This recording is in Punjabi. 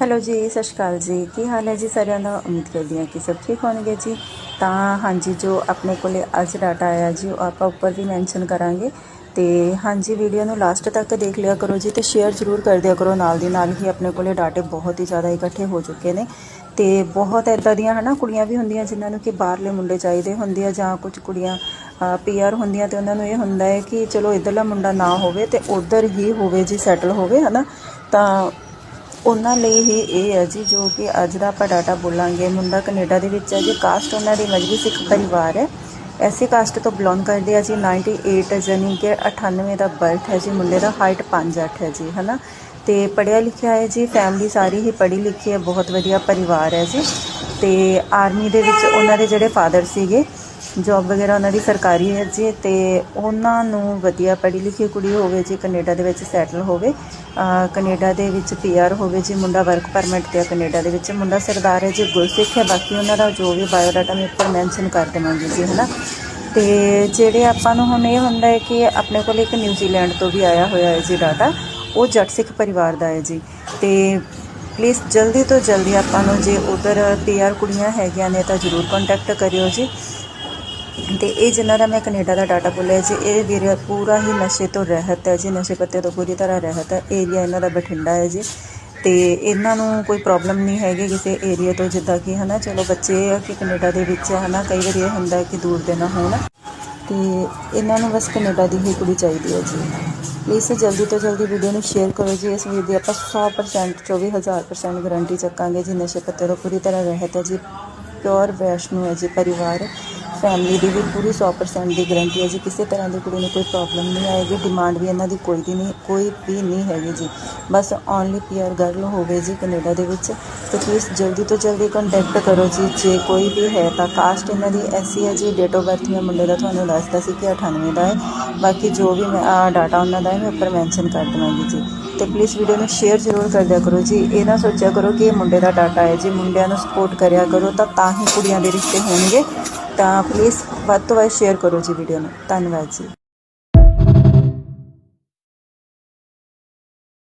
ਹੈਲੋ ਜੀ, ਸਤਿ ਸ਼੍ਰੀ ਅਕਾਲ ਜੀ। ਕੀ ਹਾਲ ਹੈ ਜੀ ਸਾਰਿਆਂ ਦਾ? ਉਮੀਦ ਕਰਦੀ ਹਾਂ ਕਿ ਸਭ ਠੀਕ ਹੋਣਗੇ ਜੀ। ਤਾਂ ਹਾਂਜੀ, ਜੋ ਆਪਣੇ ਕੋਲੇ ਅੱਜ ਡਾਟਾ ਆਇਆ ਜੀ, ਉਹ ਆਪਾਂ ਉੱਪਰ ਵੀ ਮੈਂਸ਼ਨ ਕਰਾਂਗੇ। ਤੇ ਹਾਂਜੀ ਵੀਡੀਓ ਨੂੰ ਲਾਸਟ ਤੱਕ ਦੇਖ ਲਿਆ ਕਰੋ ਜੀ ਤੇ ਸ਼ੇਅਰ ਜ਼ਰੂਰ ਕਰ ਦਿਆ ਕਰੋ। ਨਾਲ ਦੀ ਨਾਲ ਹੀ ਆਪਣੇ ਕੋਲੇ ਡਾਟੇ ਬਹੁਤ ਹੀ ਜ਼ਿਆਦਾ ਇਕੱਠੇ ਹੋ ਚੁੱਕੇ ਨੇ। ਤੇ ਬਹੁਤ ਐਦਾਂ ਦੀਆਂ ਹਨਾ ਕੁੜੀਆਂ ਵੀ ਹੁੰਦੀਆਂ ਜਿਨ੍ਹਾਂ ਨੂੰ ਕਿ ਬਾਹਰਲੇ ਮੁੰਡੇ ਚਾਹੀਦੇ ਹੁੰਦੇ ਆ ਜਾਂ ਕੁਝ ਕੁੜੀਆਂ ਪੀਆਰ ਹੁੰਦੀਆਂ ਤੇ ਉਹਨਾਂ ਨੂੰ ਇਹ ਹੁੰਦਾ ਹੈ ਕਿ ਚਲੋ ਇਧਰਲਾ ਮੁੰਡਾ ਨਾ ਹੋਵੇ ਤੇ ਉਧਰ ਹੀ ਹੋਵੇ ਜੀ ਸੈਟਲ ਹੋਵੇ ਹਨਾ। ਤਾਂ ਉਹਨਾਂ ਲਈ ਹੀ ਇਹ ਹੈ ਜੀ, ਜੋ ਕਿ ਅੱਜ ਦਾ ਆਪਾਂ ਡਾਟਾ ਬੋਲਾਂਗੇ। ਮੁੰਡਾ ਕੈਨੇਡਾ ਦੇ ਵਿੱਚ ਹੈ ਜੀ ਕਾਸਟ ਉਹਨਾਂ ਦੀ ਮਜਬੀ ਸਿੱਖ ਪਰਿਵਾਰ ਹੈ। ਐਸੀ ਕਾਸਟ ਤੋਂ ਬਿਲੋਂਗ ਕਰਦੇ ਆ ਜੀ 98 ਜਾਨੀ ਕਿ 98 ਦਾ ਬਰਥ ਹੈ ਜੀ, ਮੁੰਡੇ ਦਾ ਹਾਈਟ 5'8 ਹੈ ਜੀ, ਹਨਾ? ਤੇ ਪੜਿਆ ਲਿਖਿਆ ਹੈ ਜੀ ਫੈਮਿਲੀ ਸਾਰੀ ਹੀ ਪੜ੍ਹੀ ਲਿਖੀ ਹੈ, ਬਹੁਤ ਵਧੀਆ ਪਰਿਵਾਰ ਹੈ ਜੀ। ਤੇ ਆਰਮੀ ਦੇ ਵਿੱਚ ਉਹਨਾਂ ਦੇ ਜਿਹੜੇ ਫਾਦਰ ਸੀਗੇ ਜੋਬ ਵਗੈਰਾ ਉਹਨਾਂ ਦੀ ਸਰਕਾਰੀ ਹੈ ਜੀ ਅਤੇ ਉਹਨਾਂ ਨੂੰ ਵਧੀਆ ਪੜ੍ਹੀ ਲਿਖੀ ਕੁੜੀ ਹੋਵੇ ਜੀ, ਕੈਨੇਡਾ ਦੇ ਵਿੱਚ ਸੈਟਲ ਹੋਵੇ, ਅਹ ਕੈਨੇਡਾ ਦੇ ਵਿੱਚ ਪੀਆਰ ਹੋਵੇ ਜੀ, ਮੁੰਡਾ ਵਰਕ ਪਰਮਿਟ ਤੇ ਆ ਕੈਨੇਡਾ ਦੇ ਵਿੱਚ, ਮੁੰਡਾ ਸਰਦਾਰ ਹੈ ਜੀ, ਗੁਰਸਿੱਖ ਹੈ, ਬਾਕੀ ਉਹਨਾਂ ਦਾ ਜੋ ਵੀ ਬਾਇਓਡਾਟਾ ਮੈਂ ਉੱਪਰ ਮੈਂਸ਼ਨ ਕਰ ਦੇਵਾਂਗੀ ਜੀ, ਹਨਾ। ਤੇ ਜਿਹੜੇ ਆਪਾਂ ਨੂੰ ਹੁਣ ਇਹ ਹੁੰਦਾ ਹੈ ਕਿ ਆਪਣੇ ਕੋਲ ਇੱਕ ਨਿਊਜ਼ੀਲੈਂਡ ਤੋਂ ਵੀ ਆਇਆ ਹੋਇਆ ਹੈ ਜੀ ਡਾਟਾ ਉਹ ਜੱਟ ਸਿੱਖ ਪਰਿਵਾਰ ਦਾ ਹੈ ਜੀ। ਤੇ ਪਲੀਜ਼ ਜਲਦੀ ਤੋਂ ਜਲਦੀ ਆਪਾਂ ਨੂੰ ਜੇ ਉਧਰ ਪੀਆਰ ਕੁੜੀਆਂ ਹੈਗੀਆਂ ਨੇ ਤਾਂ ਜਰੂਰ ਕੰਟੈਕਟ ਕਰਿਓ ਜੀ। ਤੇ ਇਹ ਜਿਨ੍ਹਾਂ ਦਾ ਮੈਂ ਕੈਨੇਡਾ ਦਾ ਡਾਟਾ ਬੋਲਿਆ ਜੀ, ਇਹ ਵੀਰ ਪੂਰਾ ਹੀ ਨਸ਼ੇ ਤੋਂ ਰਹਿਤ ਹੈ ਜੀ, ਨਸ਼ੇ ਪੱਤੇ ਤੋਂ ਪੂਰੀ ਤਰ੍ਹਾਂ ਰਹਿਤ ਹੈ ਏਰੀਆ ਇਹਨਾਂ ਦਾ ਬਠਿੰਡਾ ਹੈ ਜੀ। ਤੇ ਇਹਨਾਂ ਨੂੰ ਕੋਈ ਪ੍ਰੋਬਲਮ ਨਹੀਂ ਹੈਗੀ ਕਿਸੇ ਏਰੀਆ ਤੋਂ ਜਿੱਦਾਂ ਕਿ ਹਨਾ, ਚਲੋ ਬੱਚੇ ਆ ਕਿ ਕੈਨੇਡਾ ਦੇ ਵਿੱਚ ਹਨਾ, ਕਈ ਵਾਰੀ ਇਹ ਹੁੰਦਾ ਕਿ ਦੂਰ ਦੇ ਨਾ ਹੋਣ। ਤੇ ਇਹਨਾਂ ਨੂੰ ਬਸ ਕੈਨੇਡਾ ਦੀ ਹੀ ਕੁੜੀ ਚਾਹੀਦੀ ਹੈ ਜੀ। ਪਲੀਜ਼ ਜਲਦੀ ਤੋਂ ਜਲਦੀ ਵੀਡੀਓ ਨੂੰ ਸ਼ੇਅਰ ਕਰੋ ਜੀ, ਇਸ ਵੀਡੀਓ ਦੀ ਆਪਾਂ 100% 24000% ਗਾਰੰਟੀ ਚੱਕਾਂਗੇ ਜੀ, ਨਸ਼ੇ ਪੱਤੇ ਤੋਂ ਪੂਰੀ ਤਰ੍ਹਾਂ ਰਹਿਤ ਹੈ ਜੀ ਪਿਓਰ ਵੈਸ਼ਨੂ ਹੈ ਜੀ, ਪਰਿਵਾਰ। ਫੈਮਿਲੀ ਦੀ ਵੀ ਪੂਰੀ 100% ਦੀ ਗਰੰਟੀ ਹੈ ਜੀ। ਕਿਸੇ ਤਰ੍ਹਾਂ ਦੀ ਕੁੜੀ ਨੂੰ ਕੋਈ ਪ੍ਰੋਬਲਮ ਨਹੀਂ ਆਏਗੀ ਡਿਮਾਂਡ ਵੀ ਇਹਨਾਂ ਦੀ ਕੋਈ ਦੀ ਨਹੀਂ, ਕੋਈ ਵੀ ਨਹੀਂ ਹੈਗੀ ਜੀ। ਬਸ ਓਨਲੀ ਪੀਆਰ ਗਰਲ ਹੋਵੇ ਜੀ ਕੈਨੇਡਾ ਦੇ ਵਿੱਚ। ਤੇ ਪਲੀਜ਼ ਜਲਦੀ ਤੋਂ ਜਲਦੀ ਕੰਟੈਕਟ ਕਰੋ ਜੀ। ਜੇ ਕੋਈ ਵੀ ਹੈ ਤਾਂ ਕਾਸਟ ਇਹਨਾਂ ਦੀ ਐਸੀ ਹੈ ਜੀ ਡੇਟ ਆਫ ਬਰਥ ਮੈਂ ਮੁੰਡੇ ਦਾ ਤੁਹਾਨੂੰ ਦੱਸਦਾ ਸੀ ਕਿ 98 ਦਾ ਹੈ। ਬਾਕੀ ਜੋ ਵੀ ਮੈਂ ਡਾਟਾ ਉਹਨਾਂ ਦਾ ਹੈ, ਮੈਂ ਉੱਪਰ ਮੈਂਸ਼ਨ ਕਰ ਦਵਾਂਗੀ ਜੀ। ਤੇ ਪਲੀਜ਼ ਵੀਡੀਓ ਨੂੰ ਸ਼ੇਅਰ ਜ਼ਰੂਰ ਕਰ ਦਿਆ ਕਰੋ ਜੀ। ਇਹ ਨਾ ਸੋਚਿਆ ਕਰੋ ਕਿ ਇਹ ਮੁੰਡੇ ਦਾ ਡਾਟਾ ਹੈ ਜੀ। ਮੁੰਡਿਆਂ ਨੂੰ ਸਪੋਰਟ ਕਰਿਆ ਕਰੋ ਤਾਂ ਤਾਂ ਹੀ ਕੁੜੀਆਂ ਦੇ ਰਿਸ਼ਤੇ ਹੋਣਗੇ। ਤਾਂ ਪਲੀਜ਼ ਵੱਧ ਤੋਂ ਵੱਧ ਸ਼ੇਅਰ ਕਰੋ ਜੀ ਵੀਡੀਓ ਨੂੰ। ਧੰਨਵਾਦ ਜੀ।